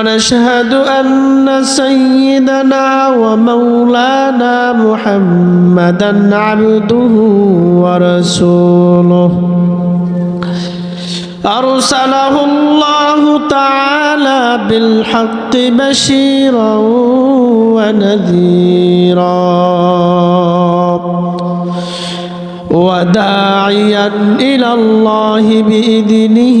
ونشهد أن سيدنا ومولانا محمدا عبده ورسوله. أرسله الله تعالى بالحق بشيرا ونذيرا. وداعيا إلى الله بإذنه.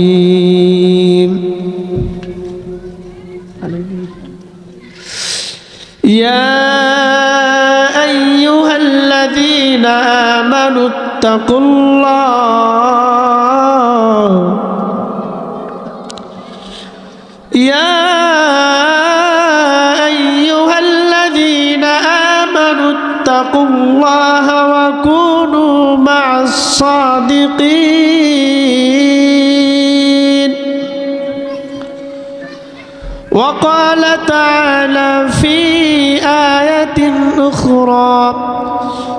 آمنوا اتقوا الله. يا أيها الذين آمنوا اتقوا الله وكونوا مع الصادقين. وقال تعالى في آية أخرى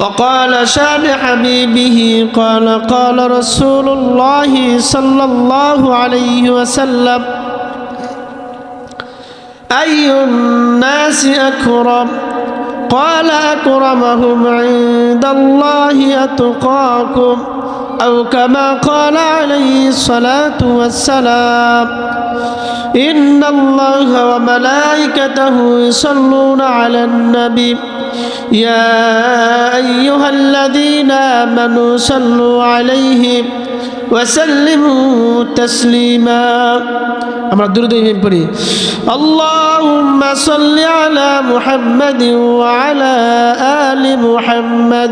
وقال شان حبيبه قال قال رسول الله صلى الله عليه وسلم أي الناس أكرم؟ قال أكرمهم عند الله أتقاكم. أو كما قال عليه الصلاة والسلام إن الله وملائكته يصلون على النبي يا أيها الذين آمنوا صلوا عليه وسلموا تسليما আমরা দ্রুত ইমিন পড়ি اللهم صل على محمد وعلى آل محمد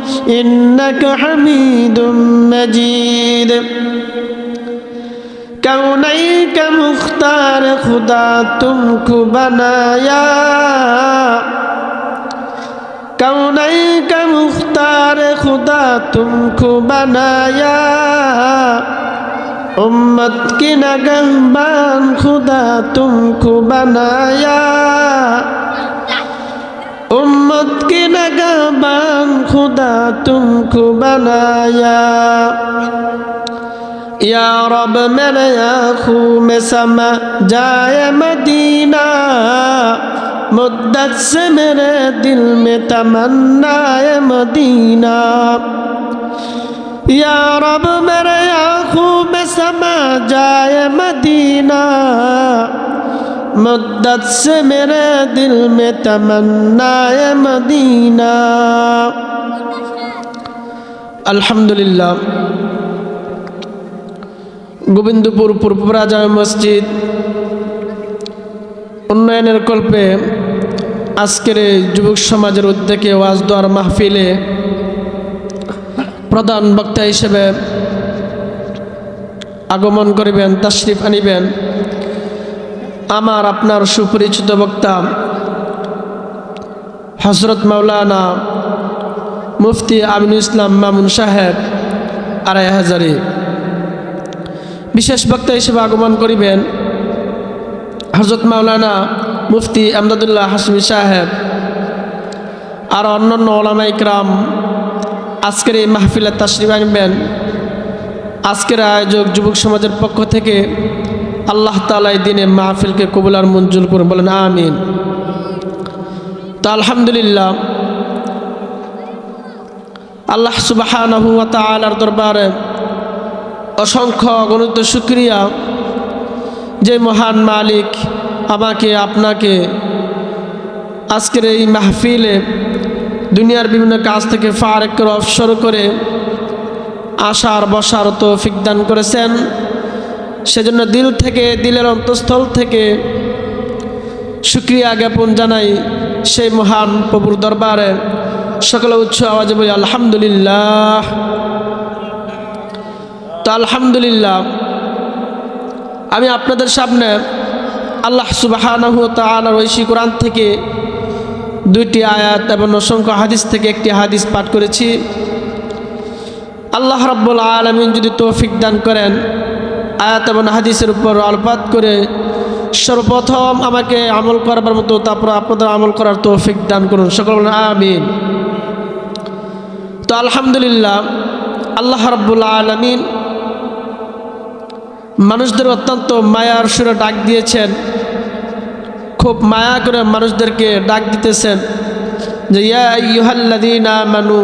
إنك حميد مجيد كونيك مختار خدا تمك بنايا كونيك مختار خدا تمك بنايا امت کی نگہبان خدا تم کو بنایا उम्मत की नगहबान खुदा तुमको बनाया या रब मेरे आँखों में समा जाए मदीना मुद्दत से मेरे दिल में तमन्ना है मदीना या रब मेरे आँखों में समा जाए मदीना مدت سے میرے دل میں تمنا مدینہ আলহামদুলিল্লাহ। গোবিন্দপুর পূর্বপুরা মসজিদ উন্নয়নের কল্পে আজকের যুবক সমাজের উদ্যোগে ওয়াজদোয়ার মাহফিলে প্রধান বক্তা হিসেবে আগমন করিবেন, তাশরিফ আনিবেন। আমার আপনার সুপরিচিত বক্তা হজরত মাওলানা মুফতি আমিনুল ইসলাম মামুন সাহেব আড়াই হাজারি। বিশেষ বক্তা হিসেবে আগমন করিবেন হজরত মাওলানা মুফতি আমদাদুল্লাহ হাসমি সাহেব আর অন্যান্য ওলামা ইকরাম আজকের এই মাহফিলে তাশরিফ আনবেন। আজকের আয়োজক যুবক সমাজের পক্ষ থেকে আল্লাহ তালা দিনে মাহফিলকে কবুলার মঞ্জুর করুন, বলেন আমিন। তো আলহামদুলিল্লাহ, আল্লাহ সুবাহ তালার দরবারে অসংখ্য গণিত শুক্রিয়া যে মহান মালিক আমাকে, আপনাকে আজকের এই মাহফিলে দুনিয়ার বিভিন্ন কাজ থেকে ফারেক করে অবসর করে আসার বসার তৌফিক দান করেছেন। সেজন্য দিল থেকে, দিলের অন্তঃস্থল থেকে সুক্রিয়া জ্ঞাপন জানাই সেই মহান প্রভুর দরবারে। সকলে উচ্চ আওয়াজে বলি, আলহামদুলিল্লাহ। তো আলহামদুলিল্লাহ, আমি আপনাদের সামনে আল্লাহ তালার ঐশী কোরআন থেকে দুইটি আয়াত এবং অসংখ্য হাদিস থেকে একটি হাদিস পাঠ করেছি। আল্লাহ রব্বুল আলমিন যদি তৌফিক দান করেন আয়াত এবং হাদিসের উপর আলপাত করে সর্বপ্রথম আমাকে আমল করবার মতো তারপর আপনাদের আমল করার তৌফিক দান করুন। সকল আমিন। তো আলহামদুলিল্লাহ, আল্লাহ রব্বুল আলমিন মানুষদের অত্যন্ত মায়ার সুরে ডাক দিয়েছেন। খুব মায়া করে মানুষদেরকে ডাক দিতেছেন যে, ইয়া মানু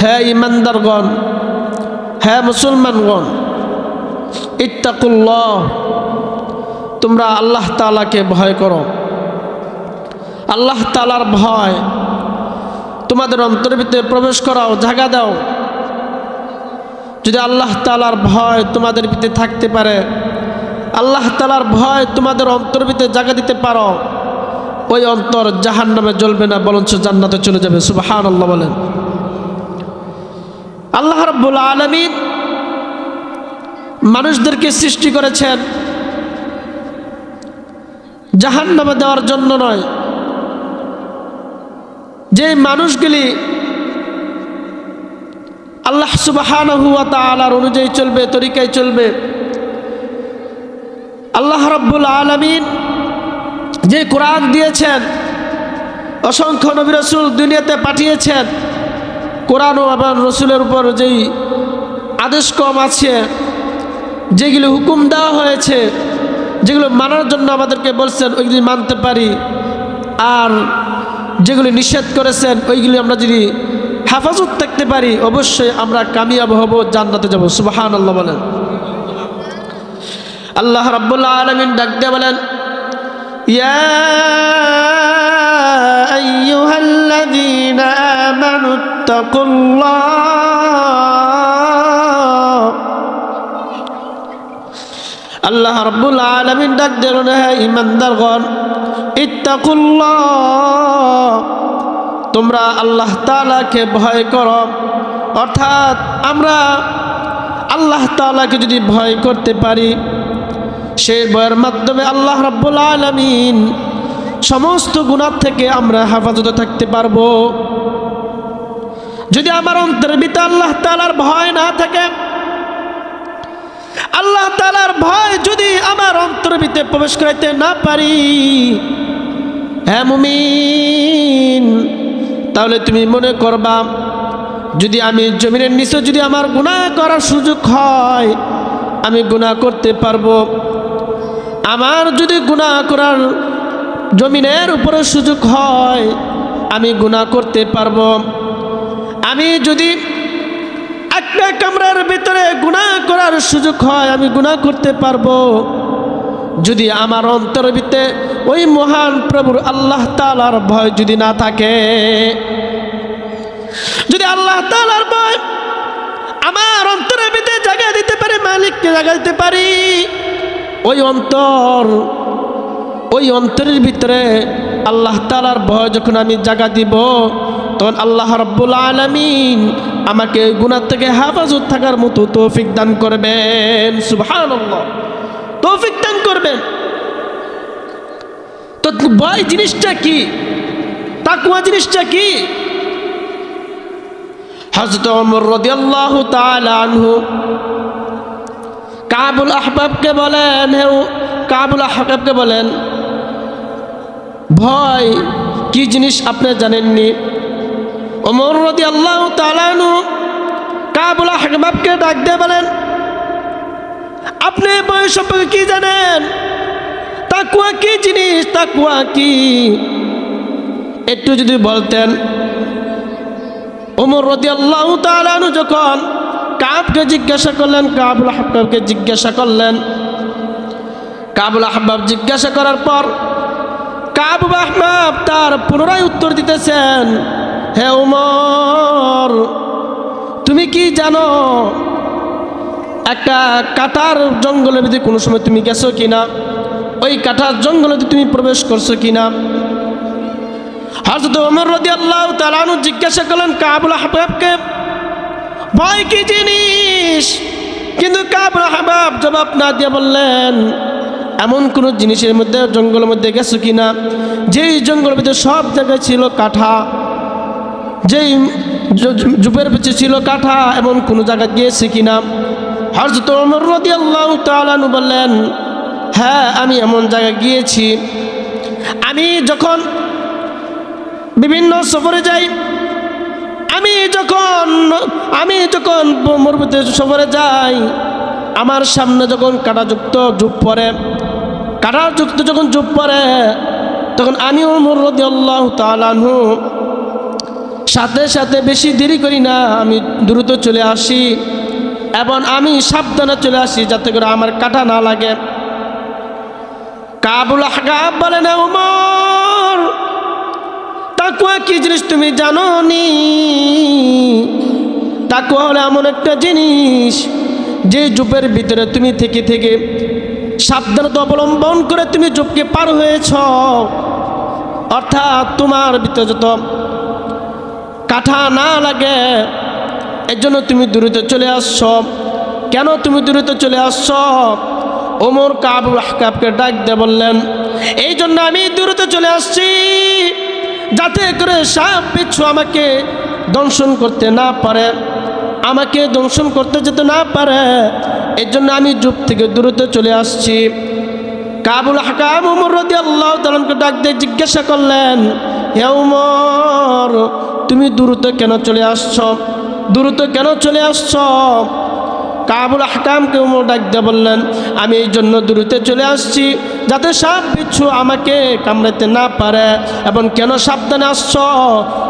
হ্যাঁ ইমানদারগণ হ্যাঁ মুসলমানগণ ইত্তাকুল্লাহ। তোমরা আল্লাহ তালাকে ভয় করো। আল্লাহ তালার ভয়। তোমাদের অন্তরের ভিতরে প্রবেশ করাও, জাগা দাও। যদি আল্লাহ তালার ভয় তোমাদের ভিতরে থাকতে পারে, আল্লাহ তালার ভয় তোমাদের অন্তর ভিতরে জায়গা দিতে পারো। ওই অন্তর জাহান নামে জ্বলবে না বলঞ্চ জান্নাতে চলে যাবে। সুবাহান আল্লাহ বলেন। আল্লাহ রব্বুল আলমিন মানুষদেরকে সৃষ্টি করেছেন। জাহান নামে দেওয়ার জন্য নয়। যে মানুষগুলি আল্লাহ সুবাহান হুয়া তালার অনুযায়ী চলবে, তরিকায় চলবে, আল্লাহ রব্বুল আলমিন যে কোরআন দিয়েছেন, অসংখ্য নবী রসুল দুনিয়াতে পাঠিয়েছেন, কোরআন এবং রসুলের উপর যেই আদেশ কম আছে যেগুলি হুকুম দেওয়া হয়েছে, যেগুলো মানার জন্য আমাদেরকে বলছেন, ওইগুলি মানতে পারি। আর যেগুলি নিষেধ করেছেন, ওইগুলি আমরা যদি হেফাজত থাকতে পারি, অবশ্যই আমরা কামিয়াব হব, জান্নাতে যাব। সুবাহান আল্লাহ বলেন। আল্লাহ রাব্বুল্লাহ আলমিন ডাক দিয়ে বলেন, ইয়া আইয়ুহাল্লাযীনা আল্লাহ রাব্বুল আলামিন ডাক দিলেন হে ঈমানদারগণ, ইত্তাকুল্লাহ। তোমরা আল্লাহ তালাকে ভয় করো। অর্থাৎ আমরা আল্লাহ তাআলাকে যদি ভয় করতে পারি সেই ভয়ের মাধ্যমে আল্লাহ রাব্বুল আলমিন সমস্ত গুণার থেকে আমরা হেফাজতে থাকতে পারব। যদি আমার অন্তরের ভিতরে আল্লাহ তালার ভয় না থাকে আল্লাহ তালার ভয় যদি আমার অন্তরের ভিতরে প্রবেশ করাইতে না পারি। হ্যাঁ তাহলে তুমি মনে করবা, যদি আমি জমিনের নিচে যদি আমার গুণা করার সুযোগ হয়, আমি গুণা করতে পারব। আমার যদি গুণা করার জমিনের উপরে সুযোগ হয়, আমি গুণা করতে পারব। আমি যদি কামরার ভিতরে গুণা করার সুযোগ হয়, আমি গুণা করতে পারব। যদি আমার অন্তরের ভিতরে ওই মহান প্রভুর আল্লাহ তালার ভয় যদি না থাকে, যদি আল্লাহ তালার ভয় আমার অন্তরের ভিতরে জায়গা দিতে পারে, মালিককে জায়গা দিতে পারি, ওই অন্তর, ওই অন্তরের ভিতরে আল্লাহ তালার ভয় যখন আমি জায়গা দিব, তখন আল্লাহ রব্বুল আলমিন আমাকে গুণার থেকে হেফাজত থাকার মতো তৌফিক দান করবেন। সুবহান তৌফিক দান করবেন। তো ভয় জিনিসটা কি? তাকুয়া জিনিসটা কি? হজরত ওমর রাদিয়াল্লাহু তাআলা আনহু কাবুল আহবাবকে বলেন, হে কাবুল আহবাবকে বলেন, ভয় কি জিনিস আপনি জানেননি? ওমর রদি আল্লাহ তালানু কাবুল আহবাবকে ডাক দিয়ে বলেন, আপনি বয়স সম্পর্কে কি জানেন? তাকুয়া কি জিনিস? তাকুয়া কি? একটু যদি বলতেন, ওমর রদি আল্লাহ তালানু যখন কাবকে জিজ্ঞাসা করলেন, কাবুল আহবাবকে জিজ্ঞাসা করলেন, কাবুল আহবাব জিজ্ঞাসা করার পর কাবু আহবাব তার পুনরায় উত্তর দিতেছেন হে উমর, তুমি কি জানো একটা কাটার জঙ্গলের ভিতরে কোনো সময় তুমি গেছো কিনা ওই কাটার জঙ্গলে তুমি প্রবেশ করছ কিনা হজরত ওমর রদি আল্লাহ তালানু জিজ্ঞাসা করলেন কাবুল আহবাবকে ভয় কি জিনিস? কিন্তু কাবুল আহবাব জবাব না দিয়ে বললেন, এমন কোনো জিনিসের মধ্যে, জঙ্গলের মধ্যে গেছো কিনা যেই জঙ্গলের ভিতরে সব জায়গায় ছিল কাঠা যেই জুপের পিছিয়ে ছিল কাঠা এমন কোনো জায়গায় গিয়েছে কিনা। হরজত ওমর রদি আল্লাহ তালানু বললেন হ্যাঁ আমি এমন জায়গায় গিয়েছি। আমি যখন বিভিন্ন সফরে যাই, আমি যখন আমি যখন মরুভূমিতে সফরে যাই, আমার সামনে যখন কাটাযুক্ত যুগ পরে কাটাযুক্ত যখন যুগ পরে তখন আমি ওমর রদি আল্লাহ তালানহু সাথে সাথে বেশি দেরি করি না, আমি দ্রুত চলে আসি এবং আমি সাবধানে চলে আসি যাতে করে আমার কাটা না লাগে। কাবুল হাকাব বলে, না উমর তাকুয়া কি জিনিস তুমি জানো নি তাকুয়া হলো এমন একটা জিনিস যে জুপের ভিতরে তুমি থেকে থেকে সাবধানতা অবলম্বন করে তুমি জুপকে পার হয়েছ। অর্থাৎ তোমার ভিতরে যত কাঠা না লাগে এর জন্য তুমি দূরতে চলে আসছ। কেন তুমি দূরতে চলে আসছ? ওমর কাবুল আহকাবকে ডাক দিয়ে বললেন, এই জন্য আমি দূরতে চলে আসছি। যাতে করে সাপ বিচ্ছু আমাকে দংশন করতে না পারে, আমাকে দংশন করতে যেতে না পারে এর জন্য আমি যুগ থেকে দূরতে চলে আসছি। কাবুল হাকাম উমর রদি আল্লাহ তালকে ডাক দিয়ে জিজ্ঞাসা করলেন, হে উমর তুমি দ্রুত কেন চলে আসছ? দ্রুত কেন চলে আসছ? কাবুল হাকামকে উমর ডাক দিয়ে বললেন, আমি এই জন্য দ্রুত চলে আসছি যাতে সাপ বিচ্ছু আমাকে কামড়াতে না পারে। এবং কেন সাবধানে আসছ?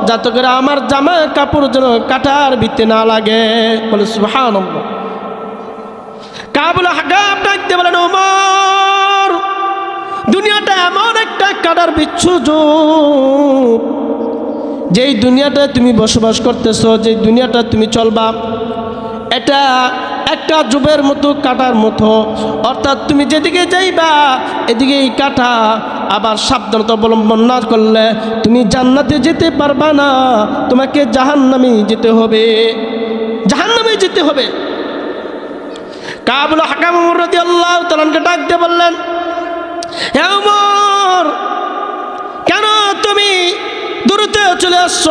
যাতে করে আমার জামা কাপড় যেন কাটার ভিত্তি না লাগে। বলে সুহান কাবুল হাকাম ডাক দিয়ে বলেন উমর, দুনিয়াটা এমন একটা কাটার বিচ্ছু যুগ। যেই দুনিয়াটা তুমি বসবাস করতেছো যে দুনিয়াটা তুমি চলবা, এটা একটা যুবের মতো, কাটার মতো। অর্থাৎ তুমি যেদিকে যাইবা এদিকে এই কাটা আবার সাবধানতা অবলম্বন না করলে তুমি জান্নাতে যেতে পারবা না, তোমাকে জাহান্নামে যেতে হবে। জাহান্নামে যেতে হবে। কাবুল হাকাম রদি আল্লাহ তালানকে ডাক দিয়ে বললেন, হে উমর কেন তুমি দূরতে চলে আসছ?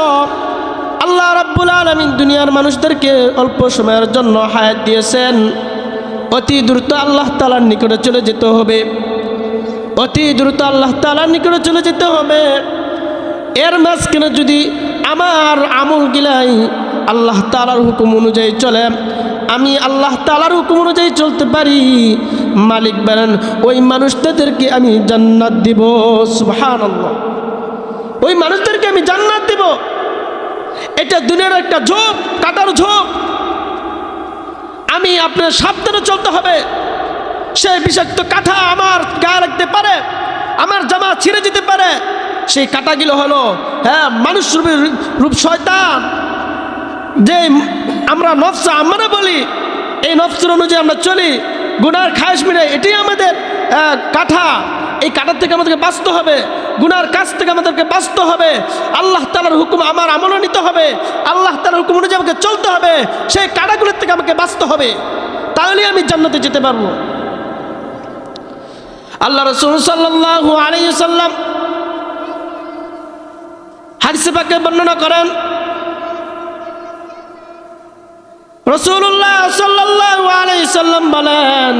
আল্লাহ রাব্বুল আলমিন দুনিয়ার মানুষদেরকে অল্প সময়ের জন্য হায়াত দিয়েছেন। অতি দ্রুত আল্লাহ তালার নিকটে চলে যেতে হবে। অতি দ্রুত আল্লাহ তালার নিকটে চলে যেতে হবে। এর মাঝখানে যদি আমার আমল গিলাই আল্লাহ তালার হুকুম অনুযায়ী চলে, আমি আল্লাহ তালার হুকুম অনুযায়ী চলতে পারি, মালিক বলেন ওই মানুষদেরকে আমি জান্নাত দিব। সুহান ওই মানুষদেরকে আমি জান্নাত দিব। এটা দুনিয়ার একটা ঝোপ, কাটার ঝোপ। আমি আপনার সাবধানে চলতে হবে। সে বিষাক্ত কাঠা আমার গায়ে রাখতে পারে, আমার জামা ছিঁড়ে যেতে পারে। সেই কাটাগুলো হলো হ্যাঁ মানুষ রূপে রূপ শয়তান। যে আমরা নফসা, আমরা বলি, এই নফসের অনুযায়ী আমরা চলি। গুনার খায়স মিলে এটি আমাদের কাঠা এই কাটার থেকে আমাদেরকে বাঁচতে হবে, গুনার কাছ থেকে আমাদেরকে বাঁচতে হবে। আল্লাহ তালার হুকুম আমার আমলে নিতে হবে, আল্লাহ তালার হুকুম অনুযায়ী আমাকে চলতে হবে, সেই কাটাগুলোর থেকে আমাকে বাঁচতে হবে। তাহলে আমি জান্নাতে যেতে পারব। আল্লাহ রসুল সাল্লাহ আলাইসাল্লাম হাদিসে পাকে বর্ণনা করেন রসুল্লাহ সাল্লাহ আলাইসাল্লাম বলেন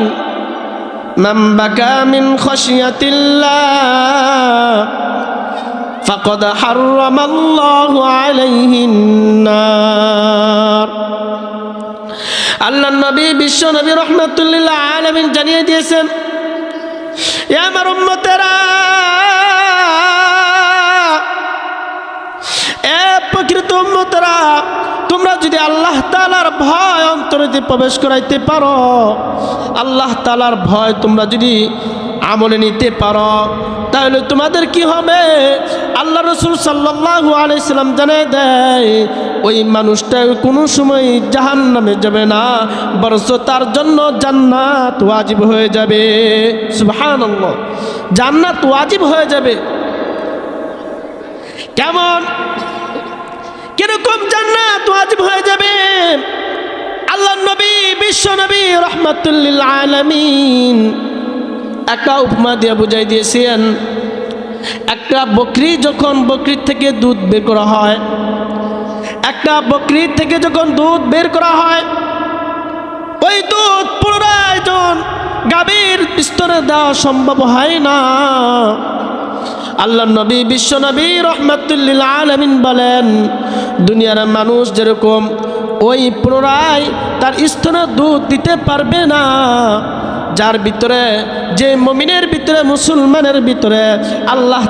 من بكى من خشية الله فقد حرم الله عليه النار আল্লাহ নবী বিশ্ব নবী রহমতুল্লাহ আলমিন জানিয়ে দিয়েছেন এ আমার উম্মতেরা প্রকৃত উম্মতেরা, তোমরা যদি আল্লাহ তালার ভয় অন্তরেতে প্রবেশ করাইতে পারো, আল্লাহ তালার ভয় তোমরা যদি আমলে নিতে পারো, তাহলে তোমাদের কি হবে? আল্লাহ রসুল সাল্লাহু আলাইসাল্লাম জানে দেয়, ওই মানুষটা কোনো সময় জাহান নামে যাবে না, বরঞ্চ তার জন্য জান্নাত ওয়াজিব হয়ে যাবে। সুবহান জান্নাত ওয়াজিব হয়ে যাবে। কেমন? কীরকম জান্নাত ওয়াজিব হয়ে যাবে? আল্লাহ নবী, বিশ্ব নবী, রহমতুল্লিল আলমিন। একটা উপমা দিয়ে বুঝাই দিয়েছেন, একটা বকরি যখন বকরির থেকে দুধ বের করা হয়, একটা বকরির থেকে যখন দুধ বের করা হয়, ওই দুধ পুনরায় গাভীর স্তরে দেওয়া সম্ভব হয় না। আল্লাহ নবী, বিশ্ব নবী রহমতুল্লিল আলমিন বলেন, দুনিয়ার মানুষ যেরকম ওই পুনরায় তার স্থানে দুধ দিতে পারবে না, যার ভিতরে, যে মমিনের ভিতরে, মুসলমানের ভিতরে আল্লাহ